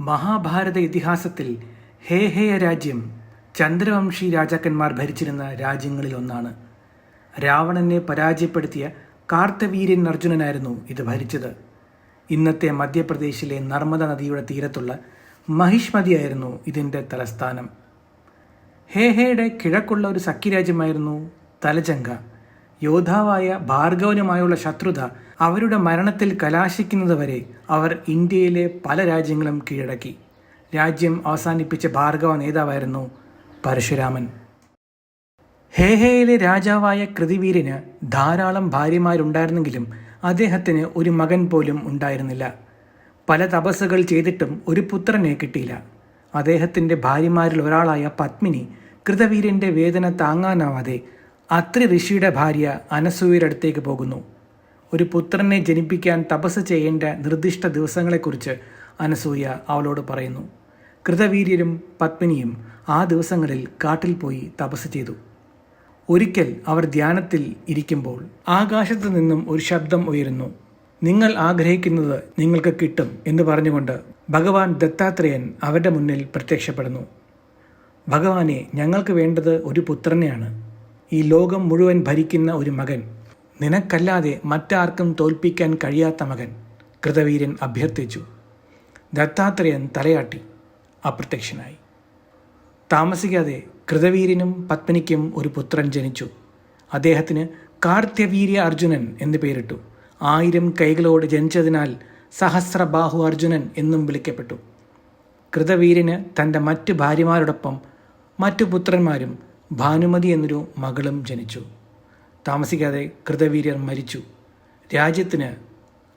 മഹാഭാരത ഇതിഹാസത്തിൽ ഹേഹേയ രാജ്യം ചന്ദ്രവംശി രാജാക്കന്മാർ ഭരിച്ചിരുന്ന രാജ്യങ്ങളിൽ ഒന്നാണ്. രാവണനെ പരാജയപ്പെടുത്തിയ കാർത്തവീര്യൻ അർജുനനായിരുന്നു ഇത് ഭരിച്ചത്. ഇന്നത്തെ മധ്യപ്രദേശിലെ നർമ്മദ നദിയുടെ തീരത്തുള്ള മഹിഷ്മതിയായിരുന്നു ഇതിന്റെ തലസ്ഥാനം. ഹേഹയുടെ കിഴക്കുള്ള ഒരു സഖ്യരാജ്യമായിരുന്നു തലജങ്ക യോദ്ധാവായ ഭാർഗവനുമായുള്ള ശത്രുത അവരുടെ മരണത്തിൽ കലാശിക്കുന്നതുവരെ അവർ ഇന്ത്യയിലെ പല രാജ്യങ്ങളും കീഴടക്കി. രാജ്യം അവസാനിപ്പിച്ച ഭാർഗവ നേതാവായിരുന്നു പരശുരാമൻ. ഹേഹയിലെ രാജാവായ കൃതിവീരന് ധാരാളം ഭാര്യമാരുണ്ടായിരുന്നെങ്കിലും അദ്ദേഹത്തിന് ഒരു മകൻ പോലും ഉണ്ടായിരുന്നില്ല. പല തപസ്സുകൾ ചെയ്തിട്ടും ഒരു പുത്രനെ കിട്ടിയില്ല. അദ്ദേഹത്തിന്റെ ഭാര്യമാരിൽ ഒരാളായ പത്മിനി കൃതവീരന്റെ വേദന താങ്ങാനാവാതെ അത്രി ഋഷിയുടെ ഭാര്യ അനസൂയരടുത്തേക്ക് പോകുന്നു. ഒരു പുത്രനെ ജനിപ്പിക്കാൻ തപസ് ചെയ്യേണ്ട നിർദ്ദിഷ്ട ദിവസങ്ങളെക്കുറിച്ച് അനസൂയ അവളോട് പറയുന്നു. കൃതവീര്യരും പത്മിനിയും ആ ദിവസങ്ങളിൽ കാട്ടിൽ പോയി തപസ് ചെയ്തു. ഒരിക്കൽ അവർ ധ്യാനത്തിൽ ഇരിക്കുമ്പോൾ ആകാശത്ത് നിന്നും ഒരു ശബ്ദം ഉയരുന്നു. നിങ്ങൾ ആഗ്രഹിക്കുന്നത് നിങ്ങൾക്ക് കിട്ടും എന്ന് പറഞ്ഞുകൊണ്ട് ഭഗവാൻ ദത്താത്രേയൻ അവരുടെ മുന്നിൽ പ്രത്യക്ഷപ്പെടുന്നു. ഭഗവാനെ ഞങ്ങൾക്ക് വേണ്ടത് ഒരു പുത്രനെയാണ്. ഈ ലോകം മുഴുവൻ ഭരിക്കുന്ന ഒരു മകൻ. നിനക്കല്ലാതെ മറ്റാർക്കും തോൽപ്പിക്കാൻ കഴിയാത്ത മകൻ കൃതവീരൻ അഭ്യർത്ഥിച്ചു. ദത്താത്രേയൻ തലയാട്ടി. അപ്രത്യക്ഷനായി. താമസിക്കാതെ കൃതവീര്യനും പത്മിനിക്കും ഒരു പുത്രൻ ജനിച്ചു. അദ്ദേഹത്തിന് കാർത്യവീര്യ അർജുനൻ എന്ന് പേരിട്ടു. ആയിരം കൈകളോട് ജനിച്ചതിനാൽ സഹസ്രബാഹു അർജുനൻ എന്നും വിളിക്കപ്പെട്ടു. കൃതവീരന് തന്റെ മറ്റു ഭാര്യമാരോടൊപ്പം മറ്റു പുത്രന്മാരും ഭാനുമതി എന്നൊരു മകളും ജനിച്ചു. താമസിക്കാതെ കൃതവീര്യർ മരിച്ചു. രാജ്യത്തിന്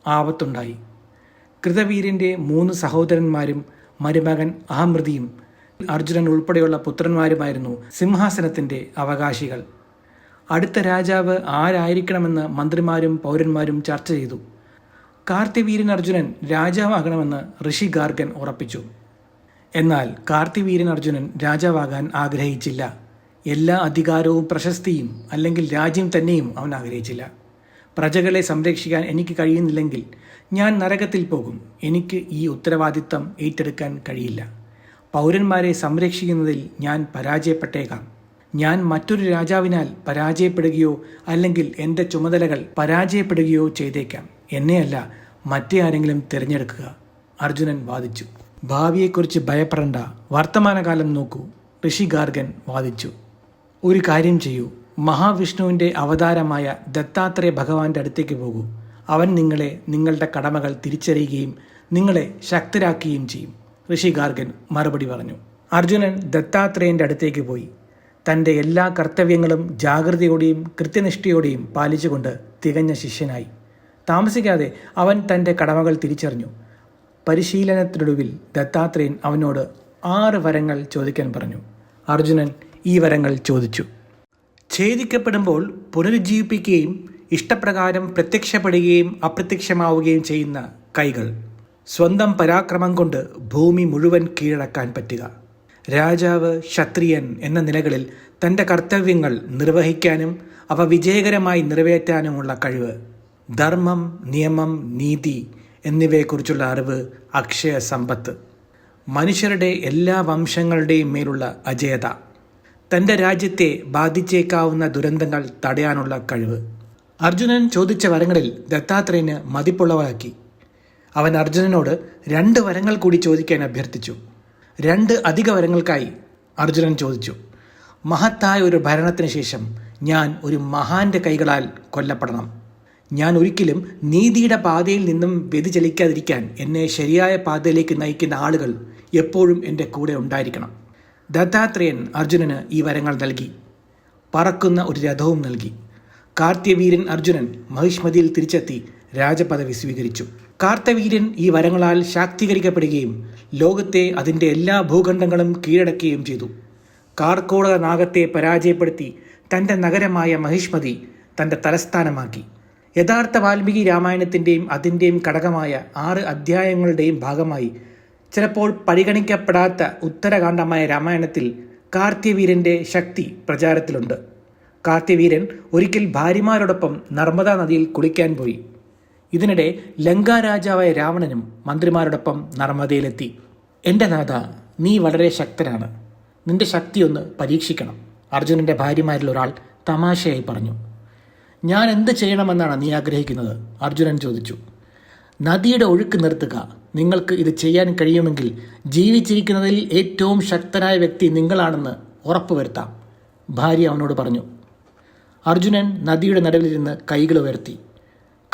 ആപത്തുണ്ടായി. കൃതവീര്യന്റെ മൂന്ന് സഹോദരന്മാരും മരുമകൻ അഹമൃതിയും അർജുനൻ ഉൾപ്പെടെയുള്ള പുത്രന്മാരുമായിരുന്നു സിംഹാസനത്തിന്റെ അവകാശികൾ. അടുത്ത രാജാവ് ആരായിരിക്കണമെന്ന് മന്ത്രിമാരും പൗരന്മാരും ചർച്ച ചെയ്തു. കാർത്തിവീരൻ അർജുനൻ രാജാവാകണമെന്ന് ഋഷി ഗാർഗൻ ഉറപ്പിച്ചു. എന്നാൽ കാർത്തിവീരൻ അർജുനൻ രാജാവാകാൻ ആഗ്രഹിച്ചില്ല. എല്ലാ അധികാരവും പ്രശസ്തിയും അല്ലെങ്കിൽ രാജ്യം തന്നെയും അവൻ ആഗ്രഹിച്ചില്ല. പ്രജകളെ സംരക്ഷിക്കാൻ എനിക്ക് കഴിയുന്നില്ലെങ്കിൽ ഞാൻ നരകത്തിൽ പോകും. എനിക്ക് ഈ ഉത്തരവാദിത്തം ഏറ്റെടുക്കാൻ കഴിയില്ല. പൗരന്മാരെ സംരക്ഷിക്കുന്നതിൽ ഞാൻ പരാജയപ്പെട്ടേക്കാം. ഞാൻ മറ്റൊരു രാജാവിനാൽ പരാജയപ്പെടുകയോ അല്ലെങ്കിൽ എന്റെ ചുമതലകൾ പരാജയപ്പെടുകയോ ചെയ്തേക്കാം. എന്നെയല്ല മറ്റേ ആരെങ്കിലും തിരഞ്ഞെടുക്കുക. അർജുനൻ വാദിച്ചു. ഭാവിയെക്കുറിച്ച് ഭയപ്പെടേണ്ട. വർത്തമാനകാലം നോക്കൂ. ഋഷി ഗാർഗൻ വാദിച്ചു. ഒരു കാര്യം ചെയ്യൂ. മഹാവിഷ്ണുവിന്റെ അവതാരമായ ദത്താത്രേയ ഭഗവാന്റെ അടുത്തേക്ക് പോകൂ. അവൻ നിങ്ങളെ നിങ്ങളുടെ കടമകൾ തിരിച്ചറിയുകയും നിങ്ങളെ ശക്തരാക്കുകയും ചെയ്യും. ഋഷി ഗാർഗൻ മറുപടി പറഞ്ഞു. അർജുനൻ ദത്താത്രേയന്റെ അടുത്തേക്ക് പോയി. തന്റെ എല്ലാ കർത്തവ്യങ്ങളും ജാഗ്രതയോടെയും കൃത്യനിഷ്ഠയോടെയും പാലിച്ചുകൊണ്ട് തികഞ്ഞ ശിഷ്യനായി. താമസിക്കാതെ അവൻ തന്റെ കടമകൾ തിരിച്ചറിഞ്ഞു. പരിശീലനത്തിനൊടുവിൽ ദത്താത്രേയൻ അവനോട് ആറ് വരങ്ങൾ ചോദിക്കാൻ പറഞ്ഞു. അർജുനൻ ഈ വരങ്ങൾ ചോദിച്ചു. ഛേദിക്കപ്പെടുമ്പോൾ പുനരുജ്ജീവിപ്പിക്കുകയും ഇഷ്ടപ്രകാരം പ്രത്യക്ഷപ്പെടുകയും അപ്രത്യക്ഷമാവുകയും ചെയ്യുന്ന കൈകൾ. സ്വന്തം പരാക്രമം കൊണ്ട് ഭൂമി മുഴുവൻ കീഴടക്കാൻ പറ്റുക. രാജാവ് ക്ഷത്രിയൻ എന്ന നിലകളിൽ തന്റെ കർത്തവ്യങ്ങൾ നിർവഹിക്കാനും അവ വിജയകരമായി നിറവേറ്റാനുമുള്ള കഴിവ്. ധർമ്മം നിയമം നീതി എന്നിവയെക്കുറിച്ചുള്ള അറിവ് അക്ഷയ സമ്പത്ത്. മനുഷ്യരുടെ എല്ലാ വംശങ്ങളുടെയും മേലുള്ള അജയത. തന്റെ രാജ്യത്തെ ബാധിച്ചേക്കാവുന്ന ദുരന്തങ്ങൾ തടയാനുള്ള കഴിവ്. അർജുനൻ ചോദിച്ച വരങ്ങളിൽ ദത്താത്രേയന് മതിപ്പുള്ളവരാക്കി അവൻ അർജുനനോട് രണ്ട് വരങ്ങൾ കൂടി ചോദിക്കാൻ അഭ്യർത്ഥിച്ചു. രണ്ട് അധിക വരങ്ങൾക്കായി അർജുനൻ ചോദിച്ചു. മഹത്തായ ഒരു ഭരണത്തിന് ശേഷം ഞാൻ ഒരു മഹാന്റെ കൈകളാൽ കൊല്ലപ്പെടണം. ഞാൻ ഒരിക്കലും നീതിയുടെ പാതയിൽ നിന്നും വ്യതിചലിക്കാതിരിക്കാൻ എന്നെ ശരിയായ പാതയിലേക്ക് നയിക്കുന്ന ആളുകൾ എപ്പോഴും എന്റെ കൂടെ ഉണ്ടായിരിക്കണം. ദത്താത്രേയൻ അർജുനന് ഈ വരങ്ങൾ നൽകി. പറക്കുന്ന ഒരു രഥവും നൽകി. കാർത്യവീരൻ അർജുനൻ മഹിഷ്മതിയിൽ തിരിച്ചെത്തി രാജപദവി സ്വീകരിച്ചു. കാർത്തവീരൻ ഈ വരങ്ങളാൽ ശാക്തീകരിക്കപ്പെടുകയും ലോകത്തെ അതിന്റെ എല്ലാ ഭൂഖണ്ഡങ്ങളും കീഴടക്കുകയും ചെയ്തു. കാർക്കോടക നാഗത്തെ പരാജയപ്പെടുത്തി തന്റെ നഗരമായ മഹിഷ്മതി തന്റെ തലസ്ഥാനമാക്കി. യഥാർത്ഥ വാൽമീകി രാമായണത്തിന്റെയും അതിന്റെയും ഘടകമായ ആറ് അധ്യായങ്ങളുടെയും ഭാഗമായി ചിലപ്പോൾ പരിഗണിക്കപ്പെടാത്ത ഉത്തരകാണ്ഡമായ രാമായണത്തിൽ കാർത്തിവീരന്റെ ശക്തി പ്രചാരത്തിലുണ്ട്. കാർത്തിവീരൻ ഒരിക്കൽ ഭാര്യമാരോടൊപ്പം നർമ്മദാ നദിയിൽ കുളിക്കാൻ പോയി. ഇതിനിടെ ലങ്കാരാജാവായ രാവണനും മന്ത്രിമാരോടൊപ്പം നർമ്മദയിലെത്തി. എന്റെ നാഥ നീ വളരെ ശക്തനാണ്. നിന്റെ ശക്തി ഒന്ന് പരീക്ഷിക്കണം അർജുനന്റെ ഭാര്യമാരിൽ ഒരാൾ തമാശയായി പറഞ്ഞു. ഞാൻ എന്ത് ചെയ്യണമെന്നാണ് നീ ആഗ്രഹിക്കുന്നത്? അർജുനൻ ചോദിച്ചു. നദിയുടെ ഒഴുക്ക് നിർത്തുക. നിങ്ങൾക്ക് ഇത് ചെയ്യാൻ കഴിയുമെങ്കിൽ ജീവിച്ചിരിക്കുന്നതിൽ ഏറ്റവും ശക്തനായ വ്യക്തി നിങ്ങളാണെന്ന് ഉറപ്പുവരുത്താം. ഭാര്യ അവനോട് പറഞ്ഞു അർജുനൻ നദിയുടെ നടുവിലിരുന്ന് കൈകൾ ഉയർത്തി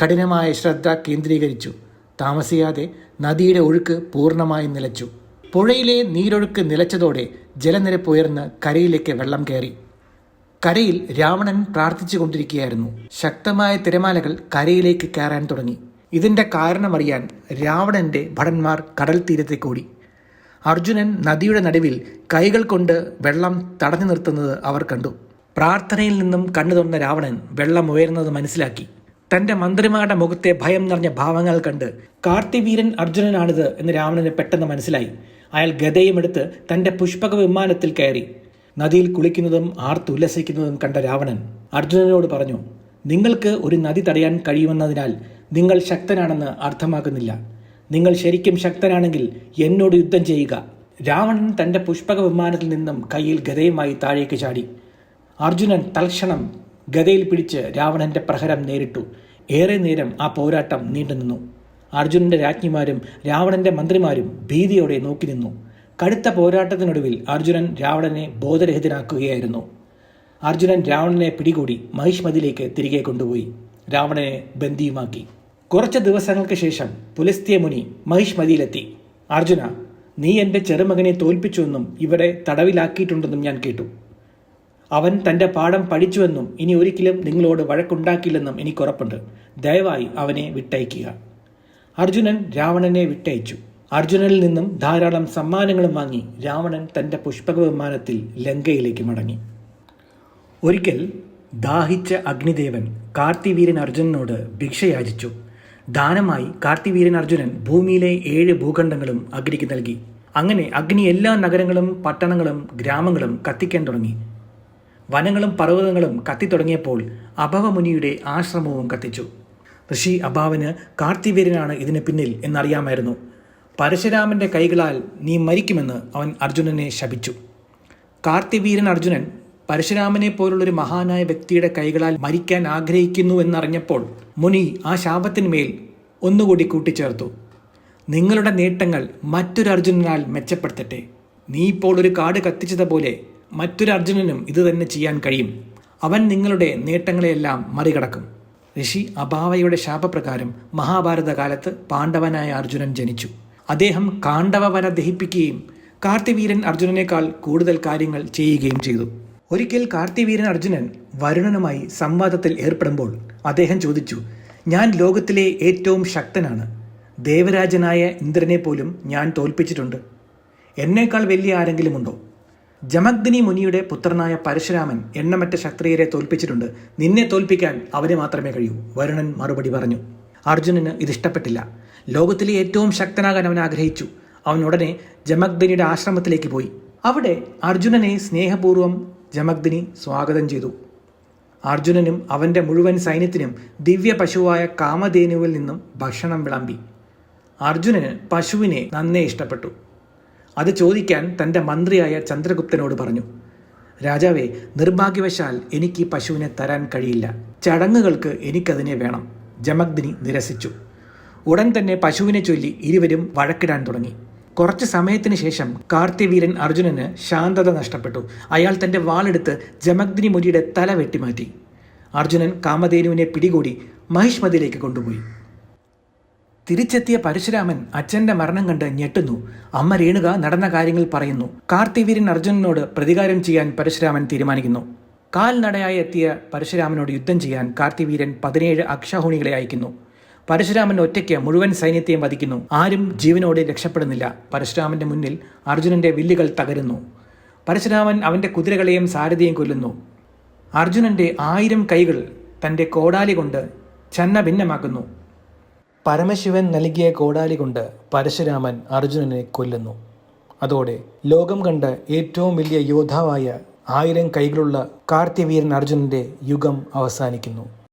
കഠിനമായ ശ്രദ്ധ കേന്ദ്രീകരിച്ചു താമസിയാതെ നദിയുടെ ഒഴുക്ക് പൂർണമായും നിലച്ചു. പുഴയിലെ നീരൊഴുക്ക് നിലച്ചതോടെ ജലനിരപ്പ് ഉയർന്ന് കരയിലേക്ക് വെള്ളം കയറി. കരയിൽ രാവണൻ പ്രാർത്ഥിച്ചു കൊണ്ടിരിക്കുകയായിരുന്നു ശക്തമായ തിരമാലകൾ കരയിലേക്ക് കയറാൻ തുടങ്ങി. ഇതിന്റെ കാരണമറിയാൻ രാവണന്റെ ഭടന്മാർ കടൽ തീരത്തെ കൂടി. അർജുനൻ നദിയുടെ നടുവിൽ കൈകൾ കൊണ്ട് വെള്ളം തടഞ്ഞു നിർത്തുന്നത് അവർ കണ്ടു. പ്രാർത്ഥനയിൽ നിന്നും കണ്ണു തുറന്ന രാവണൻ വെള്ളം ഉയരുന്നത് മനസ്സിലാക്കി. തന്റെ മന്ത്രിമാരുടെ മുഖത്തെ ഭയം നിറഞ്ഞ ഭാവങ്ങൾ കണ്ട് കാർത്തിവീരൻ അർജുനനാണിത് എന്ന് രാവണന് പെട്ടെന്ന് മനസ്സിലായി. അയാൾ ഗതയും എടുത്ത് തന്റെ പുഷ്പക വിമാനത്തിൽ കയറി. നദിയിൽ കുളിക്കുന്നതും ആർത്തുല്ലസിക്കുന്നതും കണ്ട രാവണൻ അർജുനനോട് പറഞ്ഞു നിങ്ങൾക്ക് ഒരു നദി തടയാൻ കഴിയുമെന്നതിനാൽ നിങ്ങൾ ശക്തനാണെന്ന് അർത്ഥമാക്കുന്നില്ല. നിങ്ങൾ ശരിക്കും ശക്തനാണെങ്കിൽ എന്നോട് യുദ്ധം ചെയ്യുക. രാവണൻ തന്റെ പുഷ്പക വിമാനത്തിൽ നിന്നും കയ്യിൽ ഗതയുമായി താഴേക്ക് ചാടി. അർജുനൻ തൽക്ഷണം ഗതയിൽ പിടിച്ച് രാവണന്റെ പ്രഹരം നേരിട്ടു. ഏറെ നേരം ആ പോരാട്ടം നീണ്ടുനിന്നു അർജുനന്റെ രാജ്ഞിമാരും രാവണന്റെ മന്ത്രിമാരും ഭീതിയോടെ നോക്കി നിന്നു. കടുത്ത പോരാട്ടത്തിനൊടുവിൽ അർജുനൻ രാവണനെ ബോധരഹിതനാക്കുകയായിരുന്നു. അർജുനൻ രാവണനെ പിടികൂടി മഹിഷ്മതിലേക്ക് തിരികെ കൊണ്ടുപോയി. രാവണനെ ബന്ദിയുമാക്കി. കുറച്ച് ദിവസങ്ങൾക്ക് ശേഷം പുലസ്ത്യ മുനി മഹിഷ്മതിയിലെത്തി അർജുന നീ എന്റെ ചെറുമകനെ തോൽപ്പിച്ചുവെന്നും ഇവിടെ തടവിലാക്കിയിട്ടുണ്ടെന്നും ഞാൻ കേട്ടു. അവൻ തന്റെ പാഠം പഠിച്ചുവെന്നും ഇനി ഒരിക്കലും നിങ്ങളോട് വഴക്കുണ്ടാക്കില്ലെന്നും എനിക്ക് ഉറപ്പുണ്ട്. ദയവായി അവനെ വിട്ടയക്കുക. അർജുനൻ രാവണനെ വിട്ടയച്ചു. അർജുനനിൽ നിന്നും ധാരാളം സമ്മാനങ്ങളും വാങ്ങി രാവണൻ തന്റെ പുഷ്പക വിമാനത്തിൽ ലങ്കയിലേക്ക് മടങ്ങി. ഒരിക്കൽ ദാഹിച്ച അഗ്നിദേവൻ കാർത്തിവീരൻ അർജുനനോട് ഭിക്ഷയാചിച്ചു. ദാനമായി കാർത്തിവീരൻ അർജുനൻ ഭൂമിയിലെ ഏഴ് ഭൂഖണ്ഡങ്ങളും അഗ്നിക്ക് നൽകി. അങ്ങനെ അഗ്നി എല്ലാ നഗരങ്ങളും പട്ടണങ്ങളും ഗ്രാമങ്ങളും കത്തിക്കാൻ തുടങ്ങി. വനങ്ങളും പർവതങ്ങളും കത്തിത്തുടങ്ങിയപ്പോൾ അഭവമുനിയുടെ ആശ്രമവും കത്തിച്ചു. ഋഷി അഭാവന് കാർത്തിവീരനാണ് ഇതിന് പിന്നിൽ എന്നറിയാമായിരുന്നു. പരശുരാമന്റെ കൈകളാൽ നീ മരിക്കുമെന്ന് അവൻ അർജുനനെ ശപിച്ചു. കാർത്തിവീരൻ അർജുനൻ പരശുരാമനെ പോലുള്ളൊരു മഹാനായ വ്യക്തിയുടെ കൈകളാൽ മരിക്കാൻ ആഗ്രഹിക്കുന്നു എന്നറിഞ്ഞപ്പോൾ മുനി ആ ശാപത്തിന്മേൽ ഒന്നുകൂടി കൂട്ടിച്ചേർത്തു. നിങ്ങളുടെ നേട്ടങ്ങൾ മറ്റൊരു അർജുനനാൽ മെച്ചപ്പെടുത്തട്ടെ. നീ ഇപ്പോൾ ഒരു കാട് കത്തിച്ചതുപോലെ മറ്റൊരു അർജുനനും ഇത് തന്നെ ചെയ്യാൻ കഴിയും. അവൻ നിങ്ങളുടെ നേട്ടങ്ങളെയെല്ലാം മറികടക്കും. ഋഷി അഭാവയുടെ ശാപപ്രകാരം മഹാഭാരത കാലത്ത് പാണ്ഡവനായ അർജുനൻ ജനിച്ചു. അദ്ദേഹം കാണ്ഡവ വന ദഹിപ്പിക്കുകയും കാർത്തിവീരൻ അർജുനനേക്കാൾ കൂടുതൽ കാര്യങ്ങൾ ചെയ്യുകയും ചെയ്തു. ഒരിക്കൽ കാർത്തിവീരൻ അർജുനൻ വരുണനുമായി സംവാദത്തിൽ ഏർപ്പെടുമ്പോൾ അദ്ദേഹം ചോദിച്ചു ഞാൻ ലോകത്തിലെ ഏറ്റവും ശക്തനാണ്. ദേവരാജനായ ഇന്ദ്രനെ പോലും ഞാൻ തോൽപ്പിച്ചിട്ടുണ്ട്. എന്നേക്കാൾ വലിയ ആരെങ്കിലുമുണ്ടോ? ജമഗ്ദിനി മുനിയുടെ പുത്രനായ പരശുരാമൻ എണ്ണമറ്റ ക്ഷത്രിയരെ തോൽപ്പിച്ചിട്ടുണ്ട്. നിന്നെ തോൽപ്പിക്കാൻ അവന് മാത്രമേ കഴിയൂ വരുണൻ മറുപടി പറഞ്ഞു. അർജുനന് ഇതിഷ്ടപ്പെട്ടില്ല ലോകത്തിലെ ഏറ്റവും ശക്തനാകാൻ അവൻ ആഗ്രഹിച്ചു. അവൻ ഉടനെ ജമഗ്ദിനിയുടെ ആശ്രമത്തിലേക്ക് പോയി. അവിടെ അർജുനനെ സ്നേഹപൂർവം ജമഗ്ദിനി സ്വാഗതം ചെയ്തു. അർജുനനും അവന്റെ മുഴുവൻ സൈന്യത്തിനും ദിവ്യ പശുവായ കാമധേനുവിൽ നിന്നും ഭക്ഷണം വിളമ്പി. അർജുനന് പശുവിനെ നന്നേ ഇഷ്ടപ്പെട്ടു. അത് ചോദിക്കാൻ തന്റെ മന്ത്രിയായ ചന്ദ്രഗുപ്തനോട് പറഞ്ഞു രാജാവെ നിർഭാഗ്യവശാൽ എനിക്ക് ഈ പശുവിനെ തരാൻ കഴിയില്ല. ചടങ്ങുകൾക്ക് എനിക്കതിനെ വേണം. ജമഗ്ദിനി നിരസിച്ചു. ഉടൻ തന്നെ പശുവിനെ ചൊല്ലി ഇരുവരും വഴക്കിടാൻ തുടങ്ങി. കുറച്ച് സമയത്തിന് ശേഷം കാർത്തിവീരൻ അർജുനന് ശാന്തത നഷ്ടപ്പെട്ടു. അയാൾ തന്റെ വാളെടുത്ത് ജമഗ്നി മുനിയുടെ തല വെട്ടിമാറ്റി അർജുനൻ കാമധേനുവിനെ പിടികൂടി മഹിഷ്മതിയിലേക്ക് കൊണ്ടുപോയി. തിരിച്ചെത്തിയ പരശുരാമൻ അച്ഛന്റെ മരണം കണ്ട് ഞെട്ടുന്നു. അമ്മ രേണുക നടന്ന കാര്യങ്ങൾ പറയുന്നു. കാർത്തിവീരൻ അർജുനനോട് പ്രതികാരം ചെയ്യാൻ പരശുരാമൻ തീരുമാനിക്കുന്നു. കാൽനടയായി എത്തിയ പരശുരാമനോട് യുദ്ധം ചെയ്യാൻ കാർത്തിവീരൻ പതിനേഴ് അക്ഷാഹുണികളെ അയക്കുന്നു. പരശുരാമൻ ഒറ്റയ്ക്ക് മുഴുവൻ സൈന്യത്തെയും വധിക്കുന്നു. ആരും ജീവനോടെ രക്ഷപ്പെടുന്നില്ല. പരശുരാമന്റെ മുന്നിൽ അർജുനന്റെ വില്ലുകൾ തകരുന്നു. പരശുരാമൻ അവന്റെ കുതിരകളെയും സാരഥിയെയും കൊല്ലുന്നു. അർജുനന്റെ ആയിരം കൈകൾ തന്റെ കോടാലി കൊണ്ട് ചന്ന ഭിന്നമാക്കുന്നു പരമശിവൻ നൽകിയ കോടാലി കൊണ്ട് പരശുരാമൻ അർജുനനെ കൊല്ലുന്നു. അതോടെ ലോകം കണ്ട ഏറ്റവും വലിയ യോദ്ധാവായ ആയിരം കൈകളുള്ള കാർത്തിവീരൻ അർജുനന്റെ യുഗം അവസാനിക്കുന്നു.